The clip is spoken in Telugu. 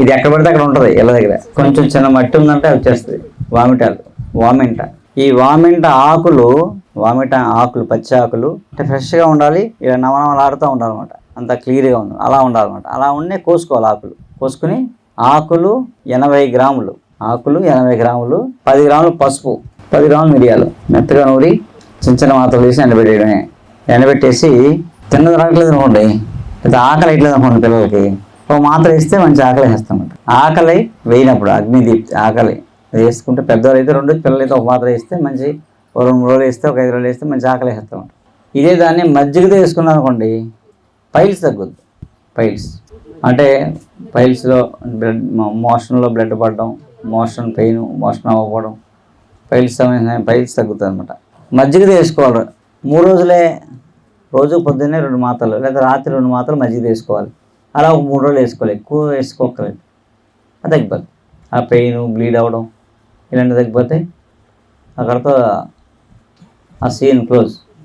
ఇది ఎక్కడ పడితే అక్కడ ఉంటుంది ఇళ్ళ దగ్గర. కొంచెం చిన్న మట్టి ఉందంటే వచ్చేస్తుంది. వామిటాలు వామింట. ఈ వామింట ఆకులు వామిట ఆకులు పచ్చి ఆకులు అంటే ఫ్రెష్గా ఉండాలి ఇలా నవనవలాడుతూ ఉండాలన్నమాట. అంత క్లియర్గా ఉంది అలా ఉండాలన్నమాట. అలా ఉండే కోసుకోవాలి ఆకులు. కోసుకుని ఆకులు ఎనభై గ్రాములు. ఆకులు ఎనభై గ్రాములు పది గ్రాములు పసుపు పది గ్రాములు మిరియాలు. మెత్తగా నూరి చిన్న చిన్న మాత్రలు వేసి ఎండబెట్టేయడమే. ఎండబెట్టేసి తిన్నది రావట్లేదు అనుకోండి లేదా ఆకలి వేయట్లేదు అనుకోండి పిల్లలకి ఒక మాత్ర ఇస్తే మంచి ఆకలి వేస్తాం ఆకలి వేయినప్పుడు అగ్ని దీప్తి ఆకలి వేసుకుంటే పెద్దవాళ్ళు అయితే రెండు పిల్లలు అయితే ఒక మాత్ర వేస్తే మంచి ఒక రెండు రోజులు వేస్తే ఒక ఐదు రోజులు వేస్తే మంచి ఆకలి వేస్తాం ఇదే దాన్ని మజ్జిగతో వేసుకున్నాం అనుకోండి పైల్స్ తగ్గుద్ది. పైల్స్. అంటే పైల్స్లో బ్లడ్ మోషన్లో బ్లడ్ పడడం మోషన్ పెయిన్ మోషన్ అవ్వకపోవడం పైల్స్ సంబంధించిన పైల్స్ తగ్గుతుంది అనమాట మజ్జిగ వేసుకోవాలి. మూడు రోజులే రోజు పొద్దున్నే రెండు మాత్రలు లేదా రాత్రి రెండు మాత్రలు మజ్జిగ వేసుకోవాలి. అలా ఒక మూడు రోజులు వేసుకోవాలి. ఎక్కువ వేసుకోకలేదు అది తగ్గిపోతుంది ఆ పెయిన్ బ్లీడ్ అవ్వడం ఇలాంటివి తగ్గిపోతే అక్కడతో ఆ సీన్ క్లోజ్.